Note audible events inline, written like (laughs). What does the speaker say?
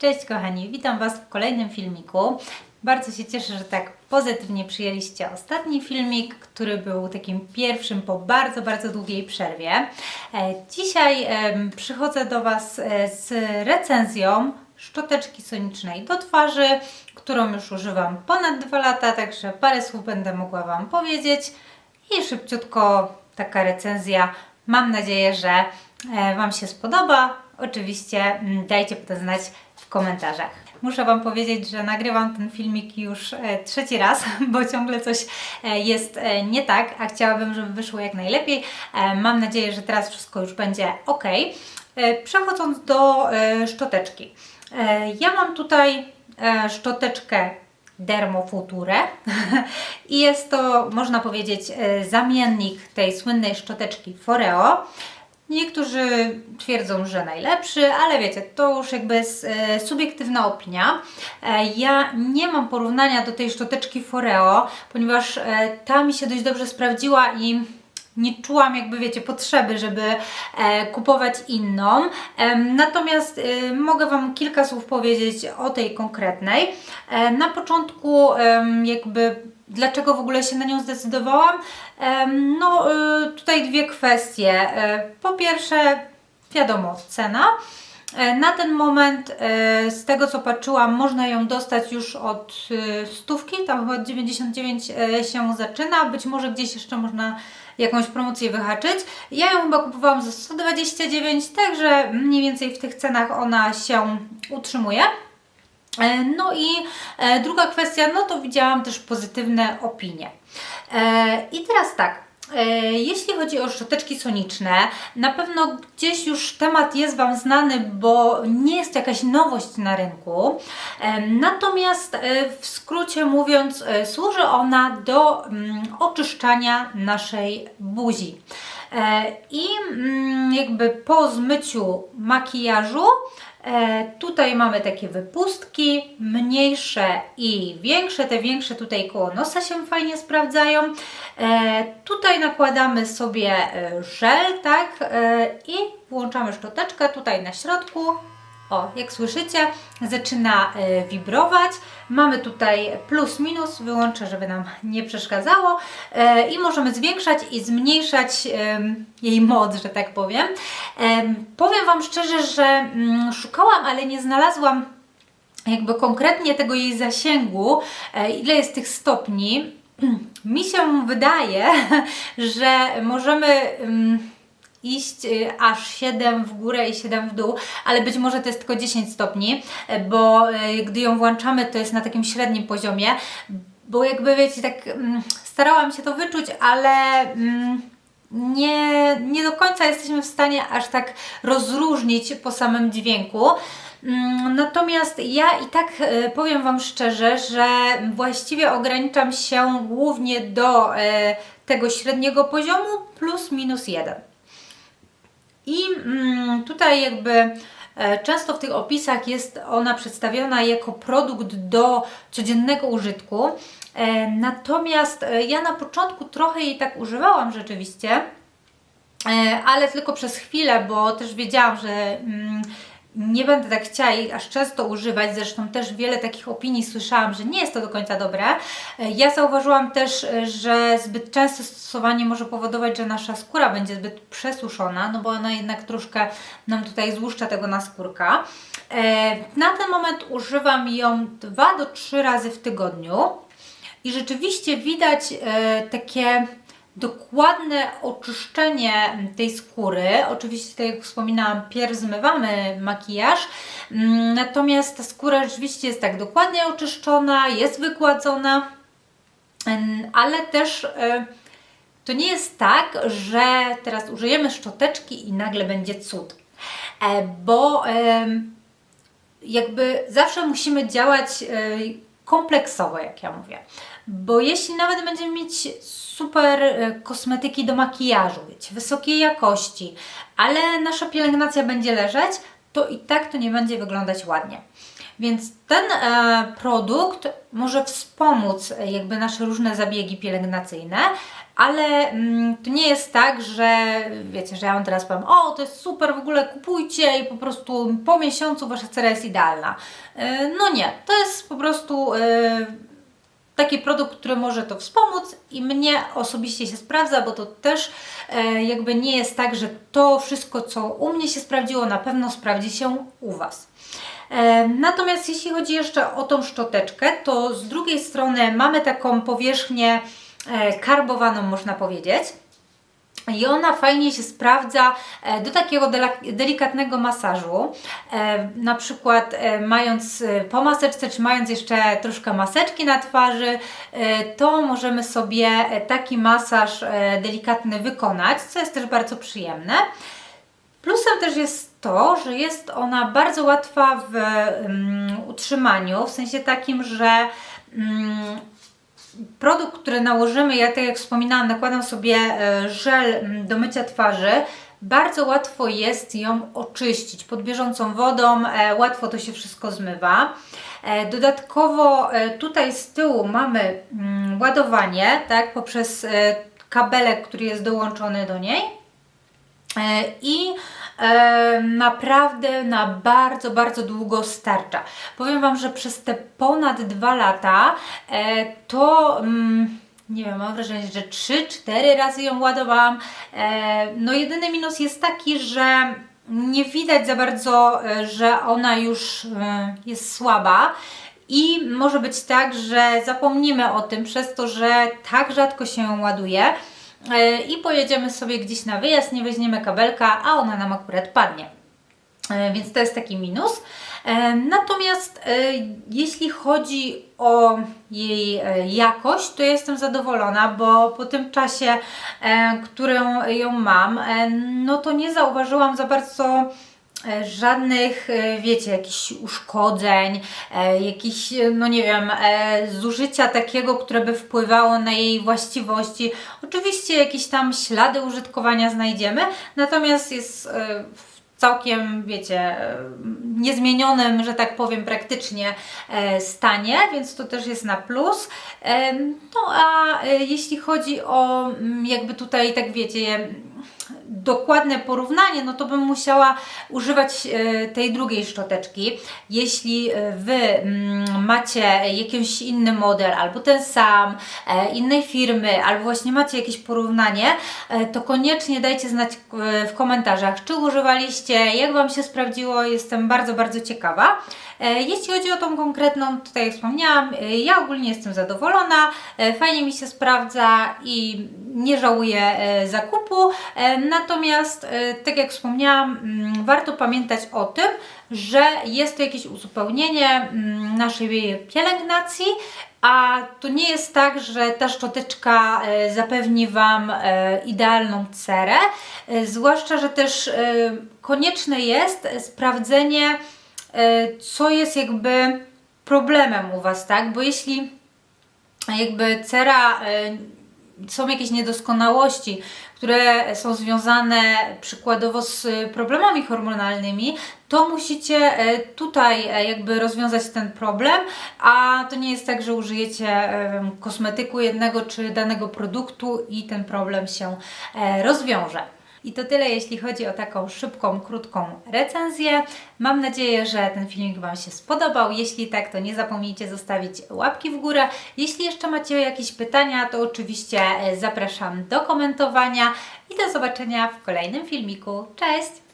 Cześć kochani, witam Was w kolejnym filmiku. Bardzo się cieszę, że tak pozytywnie przyjęliście ostatni filmik, który był takim pierwszym po bardzo, bardzo długiej przerwie. E, Dzisiaj przychodzę do Was e, z recenzją szczoteczki sonicznej do twarzy, którą już używam ponad dwa lata, także parę słów będę mogła Wam powiedzieć i szybciutko taka recenzja. Mam nadzieję, że e, Wam się spodoba. Oczywiście mm, dajcie potem znać w komentarzach. Muszę Wam powiedzieć, że nagrywam ten filmik już e, trzeci raz, (laughs) bo ciągle coś e, jest e, nie tak, a chciałabym, żeby wyszło jak najlepiej. Mam nadzieję, że teraz wszystko już będzie ok. Przechodząc do szczoteczki. Ja mam tutaj szczoteczkę Dermofuture (laughs) i jest to, można powiedzieć, zamiennik tej słynnej szczoteczki Foreo. Niektórzy twierdzą, że najlepszy, ale wiecie, to już jakby jest e, subiektywna opinia. E, ja nie mam porównania do tej szczoteczki Foreo, ponieważ e, ta mi się dość dobrze sprawdziła i nie czułam jakby, wiecie, potrzeby, żeby e, kupować inną. Em, natomiast e, mogę Wam kilka słów powiedzieć o tej konkretnej. E, na początku em, jakby dlaczego w ogóle się na nią zdecydowałam? No e, tutaj dwie kwestie. E, po pierwsze, wiadomo, cena. E, Na ten moment, e, z tego co patrzyłam, można ją dostać już od stówki, tam chyba 99 e, się zaczyna, być może gdzieś jeszcze można jakąś promocję wyhaczyć. Ja ją chyba kupowałam za 129, także mniej więcej w tych cenach ona się utrzymuje. E, No i e, druga kwestia, no to widziałam też pozytywne opinie. E, I teraz tak. Jeśli chodzi o szczoteczki soniczne, na pewno gdzieś już temat jest Wam znany, bo nie jest jakaś nowość na rynku. Natomiast w skrócie mówiąc, służy ona do mm, oczyszczania naszej buzi. E, I mm, jakby po zmyciu makijażu E, tutaj mamy takie wypustki, mniejsze i większe. Te większe tutaj koło nosa się fajnie sprawdzają. E, tutaj nakładamy sobie żel, tak, i włączamy szczoteczkę tutaj na środku. O, jak słyszycie, zaczyna e, wibrować. Mamy tutaj plus, minus, wyłączę, żeby nam nie przeszkadzało. E, I możemy zwiększać i zmniejszać jej moc, że tak powiem. Em, powiem Wam szczerze, że mm, szukałam, ale nie znalazłam jakby konkretnie tego jej zasięgu, e, ile jest tych stopni. (clears throat) Mi się wydaje, (laughs) że możemy. Iść y, aż 7 w górę i 7 w dół, ale być może to jest tylko 10 stopni, bo e, gdy ją włączamy, to jest na takim średnim poziomie, bo jakby wiecie, tak mm, starałam się to wyczuć, ale mm, nie, nie do końca jesteśmy w stanie aż tak rozróżnić po samym dźwięku. Mm, Natomiast ja i tak e, powiem Wam szczerze, że właściwie ograniczam się głównie do tego średniego poziomu plus minus 1. I mm, tutaj jakby e, często w tych opisach jest ona przedstawiona jako produkt do codziennego użytku. E, natomiast e, ja na początku trochę jej tak używałam rzeczywiście, ale tylko przez chwilę, bo też wiedziałam, że mm, nie będę tak chciała jej aż często używać. Zresztą też wiele takich opinii słyszałam, że nie jest to do końca dobre. E, Ja zauważyłam też, e, że zbyt częste stosowanie może powodować, że nasza skóra będzie zbyt przesuszona, no bo ona jednak troszkę nam tutaj złuszcza tego naskórka. E, Na ten moment używam ją 2 do 3 razy w tygodniu i rzeczywiście widać takie dokładne oczyszczenie tej skóry. Oczywiście, tak jak wspominałam, pierw zmywamy makijaż, mm, natomiast ta skóra rzeczywiście jest tak dokładnie oczyszczona, jest wygładzona, ale też e, to nie jest tak, że teraz użyjemy szczoteczki i nagle będzie cud. E, Bo jakby zawsze musimy działać e, kompleksowo, jak ja mówię. Bo jeśli nawet będziemy mieć super e, kosmetyki do makijażu, wiecie, wysokiej jakości, ale nasza pielęgnacja będzie leżeć, to i tak to nie będzie wyglądać ładnie. Więc ten e, produkt może wspomóc e, jakby nasze różne zabiegi pielęgnacyjne, ale mm, to nie jest tak, że wiecie, że ja wam teraz powiem, o to jest super, w ogóle kupujcie i po prostu po miesiącu wasza cera jest idealna. E, no nie, to jest po prostu e, taki produkt, który może to wspomóc i mnie osobiście się sprawdza, bo to też e, jakby nie jest tak, że to wszystko, co u mnie się sprawdziło, na pewno sprawdzi się u Was. E, Natomiast jeśli chodzi jeszcze o tą szczoteczkę, to z drugiej strony mamy taką powierzchnię e, karbowaną, można powiedzieć. I ona fajnie się sprawdza e, do takiego delikatnego masażu. E, Na przykład e, mając po maseczce, czy mając jeszcze troszkę maseczki na twarzy, to możemy sobie taki masaż delikatny wykonać, co jest też bardzo przyjemne. Plusem też jest to, że jest ona bardzo łatwa w mm, utrzymaniu, w sensie takim, że mm, produkt, który nałożymy, ja tak jak wspominałam, nakładam sobie e, żel mm, do mycia twarzy. Bardzo łatwo jest ją oczyścić pod bieżącą wodą, e, łatwo to się wszystko zmywa. E, Dodatkowo tutaj z tyłu mamy mm, ładowanie, tak, poprzez kabelek, który jest dołączony do niej. E, I e, naprawdę na bardzo, bardzo długo starcza. Powiem Wam, że przez te ponad dwa lata e, to. Mm, nie wiem, mam wrażenie, że 3-4 razy ją ładowałam. No jedyny minus jest taki, że nie widać za bardzo, że ona już jest słaba. I może być tak, że zapomnimy o tym przez to, że tak rzadko się ładuje i pojedziemy sobie gdzieś na wyjazd, nie weźmiemy kabelka, a ona nam akurat padnie. E, Więc to jest taki minus. E, Natomiast e, jeśli chodzi o jej e, jakość, to jestem zadowolona, bo po tym czasie, e, którą ją mam, e, no to nie zauważyłam za bardzo e, żadnych, e, wiecie, jakichś uszkodzeń, e, jakichś, e, no nie wiem, e, zużycia takiego, które by wpływało na jej właściwości. Oczywiście jakieś tam ślady użytkowania znajdziemy, natomiast jest e, całkiem, wiecie, e, niezmienionym, że tak powiem, praktycznie e, stanie, więc to też jest na plus. E, No a e, jeśli chodzi o mm, jakby tutaj, tak wiecie, dokładne porównanie, no to bym musiała używać e, tej drugiej szczoteczki. Jeśli e, Wy mm, macie jakiś inny model, albo ten sam, e, innej firmy, albo właśnie macie jakieś porównanie, to koniecznie dajcie znać w komentarzach, czy używaliście, jak Wam się sprawdziło. Jestem bardzo, bardzo ciekawa. E, Jeśli chodzi o tą konkretną, tutaj jak wspomniałam, e, ja ogólnie jestem zadowolona, e, fajnie mi się sprawdza i nie żałuję zakupu. Natomiast, tak jak wspomniałam, mm, warto pamiętać o tym, że jest to jakieś uzupełnienie mm, naszej pielęgnacji, a to nie jest tak, że ta szczoteczka zapewni Wam idealną cerę, zwłaszcza, że też konieczne jest sprawdzenie, co jest jakby problemem u Was, tak? Bo jeśli jakby cera e, są jakieś niedoskonałości, które są związane przykładowo z problemami hormonalnymi, to musicie e, tutaj e, jakby rozwiązać ten problem, a to nie jest tak, że użyjecie e, kosmetyku jednego czy danego produktu i ten problem się e, rozwiąże. I to tyle, jeśli chodzi o taką szybką, krótką recenzję. Mam nadzieję, że ten filmik Wam się spodobał. Jeśli tak, to nie zapomnijcie zostawić łapki w górę. Jeśli jeszcze macie jakieś pytania, to oczywiście e, zapraszam do komentowania i do zobaczenia w kolejnym filmiku. Cześć!